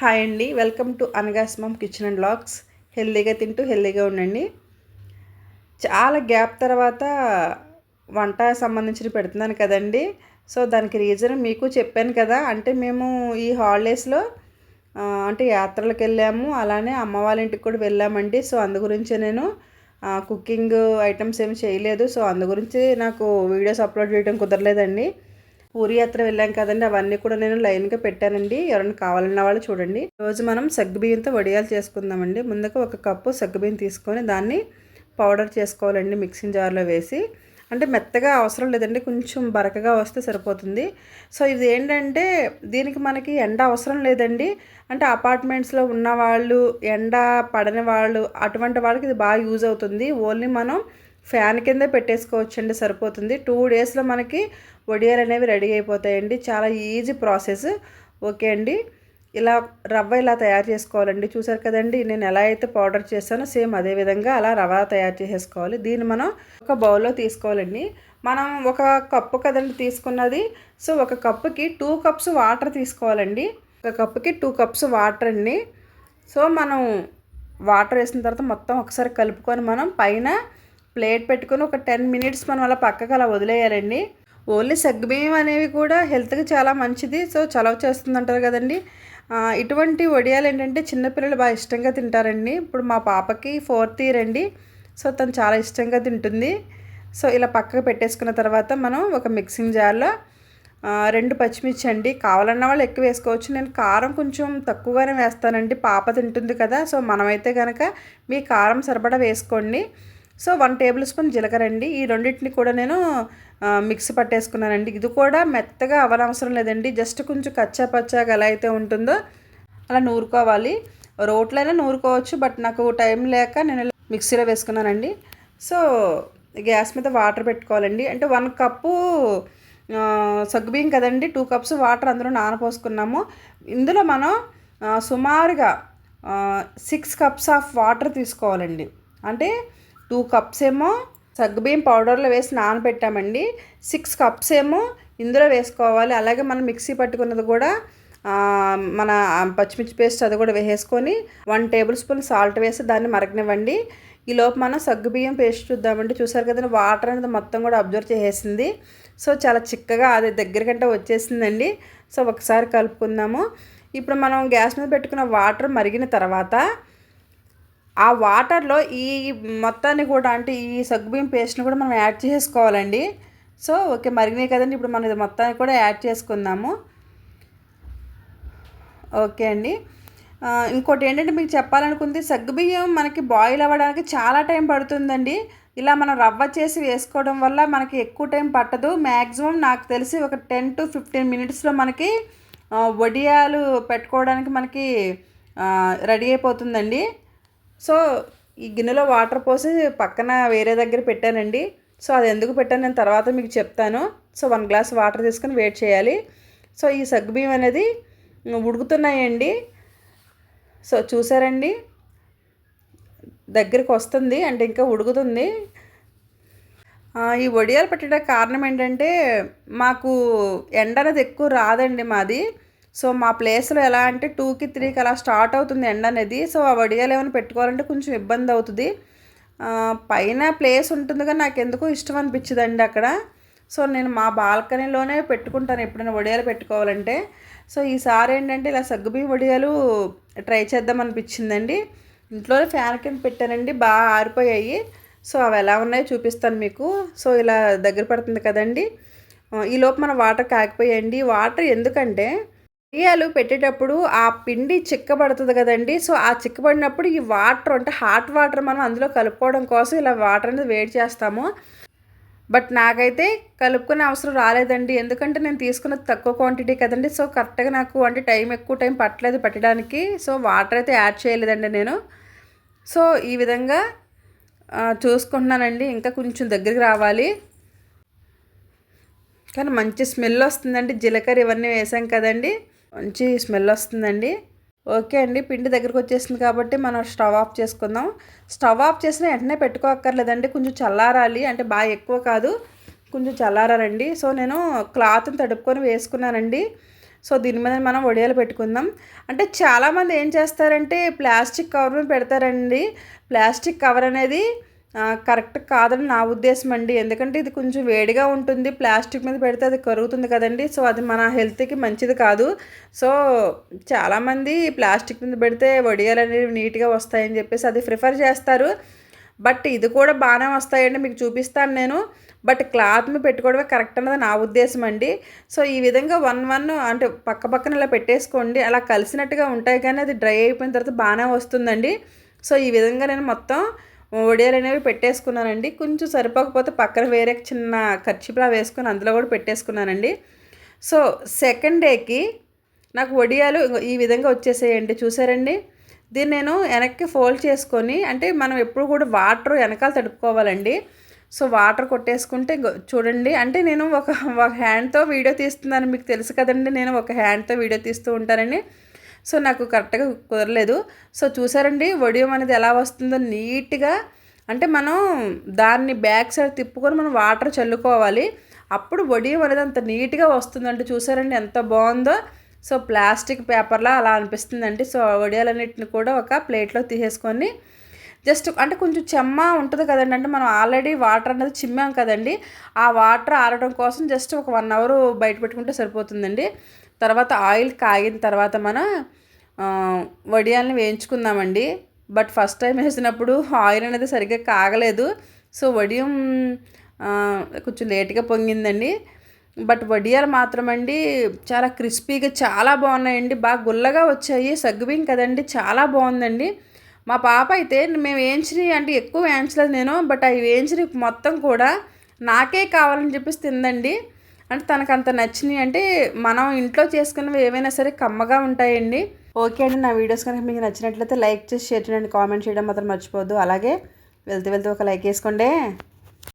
Hi అండి welcome to అనగాస్మమ్ kitchen and blogs హెల్దీగా తింటూ హెల్దీగా ఉండండి. చాలా గ్యాప్ తర్వాత వంట సంబంధించిన పెడుతున్నాను కదండి. సో దానికి రీజన్ మీకు చెప్పాను కదా. అంటే మేము ఈ హాలిడేస్లో అంటే యాత్రలకు వెళ్ళాము. అలానే అమ్మ వాళ్ళ ఇంటికి కూడా వెళ్ళామండి. సో అందు గురించి నేను కుకింగ్ ఐటమ్స్ ఏమి చేయలేదు. సో అందు గురించి నాకు వీడియోస్ అప్లోడ్ చేయడం కుదరలేదండి. పూరి యాత్ర వెళ్ళాం కదండి అవన్నీ కూడా నేను లైన్గా పెట్టానండి. ఎవరైనా కావాలన్న వాళ్ళు చూడండి. రోజు మనం సగ్గుబియ్యంతో వడియాలు చేసుకుందామండి. ముందుగా ఒక కప్పు సగ్గుబియ్యం తీసుకొని దాన్ని పౌడర్ చేసుకోవాలండి మిక్సింగ్ జార్లో వేసి. అంటే మెత్తగా అవసరం లేదండి కొంచెం బరకగా వస్తే సరిపోతుంది. సో ఇది ఏంటంటే దీనికి మనకి ఎండ అవసరం లేదండి. అంటే అపార్ట్మెంట్స్లో ఉన్న వాళ్ళు ఎండ పడని వాళ్ళు అటువంటి వాళ్ళకి ఇది బాగా యూజ్ అవుతుంది. ఓన్లీ మనం ఫ్యాన్ కింద పెట్టేసుకోవచ్చండి సరిపోతుంది. టూ డేస్లో మనకి వడియాలు అనేవి రెడీ అయిపోతాయండి. చాలా ఈజీ ప్రాసెస్. ఓకే అండి. ఇలా రవ్వ ఇలా తయారు చేసుకోవాలండి. చూసారు కదండి నేను ఎలా అయితే పౌడర్ చేస్తానో సేమ్ అదే విధంగా అలా రవ్వ తయారు చేసేసుకోవాలి. దీన్ని మనం ఒక బౌల్లో తీసుకోవాలండి. మనం ఒక కప్పు కదండి తీసుకున్నది. సో ఒక కప్పుకి టూ కప్స్ వాటర్ తీసుకోవాలండి. ఒక కప్పుకి టూ కప్స్ వాటర్ అండి. సో మనం వాటర్ వేసిన తర్వాత మొత్తం ఒకసారి కలుపుకొని మనం పైన ప్లేట్ పెట్టుకొని ఒక టెన్ మినిట్స్ మనం అలా పక్కకు అలా వదిలేయాలండి. ఓన్లీ సగ్గుబియ్యం అనేవి కూడా హెల్త్కి చాలా మంచిది. సో చలవ చేస్తుంది అంటారు కదండి ఇటువంటి వడియాలు ఏంటంటే చిన్నపిల్లలు బాగా ఇష్టంగా తింటారండి. ఇప్పుడు మా పాపకి ఫోర్త్ ఇయర్ అండి. సో తను చాలా ఇష్టంగా తింటుంది. సో ఇలా పక్కకు పెట్టేసుకున్న తర్వాత మనం ఒక మిక్సింగ్ జార్లో రెండు పచ్చిమిర్చి అండి. కావాలన్న వాళ్ళు ఎక్కువ వేసుకోవచ్చు. నేను కారం కొంచెం తక్కువగానే వేస్తానండి. పాప తింటుంది కదా. సో మనమైతే కనుక మీ కారం సరిపడా వేసుకోండి. సో వన్ టేబుల్ స్పూన్ జీలకర్ర అండి. ఈ రెండింటిని కూడా నేను మిక్స్ మిక్సీ పట్టేసుకున్నానండి. ఇది కూడా మెత్తగా అవనవసరం లేదండి. జస్ట్ కొంచెం కచ్చా పచ్చాగా ఎలా అయితే ఉంటుందో అలా నూరుకోవాలి. రోట్లైనా నూరుకోవచ్చు బట్ నాకు టైం లేక నేను మిక్సీలో వేసుకున్నానండి. సో గ్యాస్ మీద వాటర్ పెట్టుకోవాలండి. అంటే వన్ కప్పు సగ్గుబియ్యం కదండి. టూ కప్స్ వాటర్ అందులో నానపోసుకున్నాము. ఇందులో మనం సుమారుగా సిక్స్ కప్స్ ఆఫ్ వాటర్ తీసుకోవాలండి. అంటే టూ కప్స్ ఏమో సగ్గుబియ్యం పౌడర్లో వేసి నానబెట్టామండి. సిక్స్ కప్స్ ఏమో ఇందులో వేసుకోవాలి. అలాగే మనం మిక్సీ పట్టుకున్నది కూడా మన పచ్చిమిర్చి పేస్ట్ అది కూడా వేసేసుకొని వన్ టేబుల్ స్పూన్ సాల్ట్ వేసి దాన్ని మరగనివ్వండి. ఈ లోపు మనం సగ్గుబియ్యం పేస్ట్ చూద్దామండి. చూసారు కదండి వాటర్ అనేది మొత్తం కూడా అబ్జర్వ్ చేసేసింది. సో చాలా చిక్కగా అది దగ్గరకంటే వచ్చేసిందండి. సో ఒకసారి కలుపుకుందాము. ఇప్పుడు మనం గ్యాస్ మీద పెట్టుకున్న వాటర్ మరిగిన తర్వాత ఆ వాటర్లో ఈ మొత్తాన్ని కూడా అంటే ఈ సగ్గుబియ్యం పేస్ట్ని కూడా మనం యాడ్ చేసుకోవాలండి. సో ఓకే మరిగినాయి కదండి. ఇప్పుడు మనం ఇది మొత్తాన్ని కూడా యాడ్ చేసుకుందాము. ఓకే అండి. ఇంకోటి ఏంటంటే మీకు చెప్పాలనుకుంది సగ్గుబియ్యం మనకి బాయిల్ అవ్వడానికి చాలా టైం పడుతుందండి. ఇలా మనం రవ్వ చేసి వేసుకోవడం వల్ల మనకి ఎక్కువ టైం పట్టదు. మ్యాక్సిమం నాకు తెలిసి ఒక టెన్ టు ఫిఫ్టీన్ మినిట్స్లో మనకి వడియాలు పెట్టుకోవడానికి మనకి రెడీ అయిపోతుందండి. సో ఈ గిన్నెలో వాటర్ పోసి పక్కన వేరే దగ్గర పెట్టానండి. సో అది ఎందుకు పెట్టాను నేను తర్వాత మీకు చెప్తాను. సో వన్ గ్లాస్ వాటర్ తీసుకొని వెయిట్ చేయాలి. సో ఈ సగ్గుబియ్యం అనేది ఉడుకుతున్నాయండి. సో చూసారండి? దగ్గరికి వస్తుంది అంటే ఇంకా ఉడుకుతుంది. ఈ వడియాలు పెట్టడానికి కారణం ఏంటంటే మాకు ఎండ అనేది ఎక్కువ రాదండి మాది. సో మా ప్లేస్లో ఎలా అంటే టూకి త్రీకి అలా స్టార్ట్ అవుతుంది ఎండ అనేది. సో ఆ వడియాలు ఏమైనా పెట్టుకోవాలంటే కొంచెం ఇబ్బంది అవుతుంది. పైన ప్లేస్ ఉంటుంది కానీ నాకు ఎందుకో ఇష్టం అనిపించదండి అక్కడ. సో నేను మా బాల్కనీలోనే పెట్టుకుంటాను ఎప్పుడైనా వడియాలు పెట్టుకోవాలంటే. సో ఈసారి ఏంటంటే ఇలా సగ్గుబియ్యం వడియాలు ట్రై చేద్దాం అనిపించిందండి. ఇంట్లోనే ఫ్యాన్ కింద పెట్టానండి బాగా ఆరిపోయాయి. సో అవి ఎలా ఉన్నాయో చూపిస్తాను మీకు. సో ఇలా దగ్గర పడుతుంది కదండి. ఈలోపు మన వాటర్ కాగిపోయాయండి వాటర్ ఎందుకంటే మిరియాలు పెట్టేటప్పుడు ఆ పిండి చిక్కబడుతుంది కదండి. సో ఆ చిక్కబడినప్పుడు ఈ వాటర్ అంటే హాట్ వాటర్ మనం అందులో కలుపుకోవడం కోసం ఇలా వాటర్ అనేది వేడి చేస్తాము. బట్ నాకైతే కలుపుకునే అవసరం రాలేదండి. ఎందుకంటే నేను తీసుకున్నది తక్కువ క్వాంటిటీ కదండి. సో కరెక్ట్గా నాకు అంటే టైం ఎక్కువ టైం పట్టలేదు పెట్టడానికి. సో వాటర్ అయితే యాడ్ చేయలేదండి నేను. సో ఈ విధంగా చూసుకుంటున్నానండి. ఇంకా కొంచెం దగ్గరికి రావాలి. కానీ మంచి స్మెల్ వస్తుందండి. జీలకర్ర ఇవన్నీ వేసాం కదండి. మంచి స్మెల్ వస్తుందండి. ఓకే అండి పిండి దగ్గరకు వచ్చేసింది కాబట్టి మనం స్టవ్ ఆఫ్ చేసుకుందాం. స్టవ్ ఆఫ్ చేసిన వెంటనే పెట్టుకోక్కర్లేదండి కొంచెం చల్లారాలి. అంటే బాగా ఎక్కువ కాదు కొంచెం చల్లారండి సో నేను క్లాత్ని తడుపుకొని వేసుకున్నానండి. సో దీని మీద మనం వడియాలు పెట్టుకుందాం. అంటే చాలామంది ఏం చేస్తారంటే ప్లాస్టిక్ కవర్ పెడతారండి. ప్లాస్టిక్ కవర్ అనేది కరెక్ట్ కాదని నా ఉద్దేశం అండి. ఎందుకంటే ఇది కొంచెం వేడిగా ఉంటుంది. ప్లాస్టిక్ మీద పెడితే అది కరుగుతుంది కదండి. సో అది మన హెల్త్కి మంచిది కాదు. సో చాలామంది ప్లాస్టిక్ మీద పెడితే వడియాలు అనేవి నీట్గా వస్తాయని చెప్పేసి అది ప్రిఫర్ చేస్తారు. బట్ ఇది కూడా బాగానే వస్తాయండి. మీకు చూపిస్తాను నేను. బట్ క్లాత్ మీద పెట్టుకోవడమే కరెక్ట్ అన్నది నా ఉద్దేశం అండి. సో ఈ విధంగా వన్ వన్ అంటే పక్క పక్కన ఇలా పెట్టేసుకోండి. అలా కలిసినట్టుగా ఉంటాయి కానీ అది డ్రై అయిపోయిన తర్వాత బాగానే వస్తుందండి. సో ఈ విధంగా నేను మొత్తం వడియాలు అనేవి పెట్టేసుకున్నానండి. కొంచెం సరిపోకపోతే పక్కన వేరే చిన్న ఖర్చుపులా వేసుకొని అందులో కూడా పెట్టేసుకున్నానండి. సో సెకండ్ డేకి నాకు వడియాలు ఈ విధంగా వచ్చేసేయండి. చూసారండి? దీన్ని నేను వెనక్కి ఫోల్డ్ చేసుకొని అంటే మనం ఎప్పుడు కూడా వాటర్ వెనకాల తడుపుకోవాలండి. సో వాటర్ కొట్టేసుకుంటే చూడండి. అంటే నేను ఒక ఒక హ్యాండ్తో వీడియో తీస్తున్నాను. మీకు తెలుసు కదండి నేను ఒక హ్యాండ్తో వీడియో తీస్తూ ఉంటానని సో నాకు కరెక్ట్గా కుదరలేదు. సో చూసారండి వడియం అనేది ఎలా వస్తుందో నీట్గా అంటే మనం దాన్ని బ్యాక్ సైడ్ తిప్పుకొని మనం వాటర్ చల్లుకోవాలి. అప్పుడు వడియం అనేది అంత నీట్గా వస్తుందంటే చూసారండి ఎంత బాగుందో. సో ప్లాస్టిక్ పేపర్లా అలా అనిపిస్తుందండి. సో వడియాలన్నిటిని కూడా ఒక ప్లేట్లో తీసేసుకొని జస్ట్ అంటే కొంచెం చెమ్మ ఉంటుంది కదండి. అంటే మనం ఆల్రెడీ వాటర్ అనేది చిమ్మాం కదండి. ఆ వాటర్ ఆరడం కోసం జస్ట్ ఒక వన్ అవర్ బయట పెట్టుకుంటే సరిపోతుందండి. తర్వాత ఆయిల్ కాగిన తర్వాత మనం వడియాలని వడియాల్ని వేయించుకుందామండి. బట్ ఫస్ట్ టైం వేసినప్పుడు ఆయిల్ అనేది సరిగ్గా కాగలేదు. సో వడియం కొంచెం లేట్గా పొంగిందండి. బట్ వడియాలు మాత్రం అండి చాలా క్రిస్పీగా చాలా బాగున్నాయండి. బాగా గుల్లగా వచ్చాయి. సగ్గుబిం కదండి. చాలా బాగుందండి. మా పాప అయితే మేము వేయించినవి అంటే ఎక్కువ వేయించలేదు నేను బట్ అవి వేయించినవి మొత్తం కూడా నాకే కావాలని చెప్పేసి తిందండి. అంటే తనకు అంత నచ్చినాయి అంటే మనం ఇంట్లో చేసుకున్నవి ఏవైనా సరే కమ్మగా ఉంటాయండి. ఓకే అండి నా వీడియోస్ కనుక మీకు నచ్చినట్లయితే లైక్ చేసి షేర్ చేయండి కామెంట్ చేయడం మాత్రం మర్చిపోవద్దు. అలాగే వెళ్తూ వెళ్తూ ఒక లైక్ వేసుకోండి.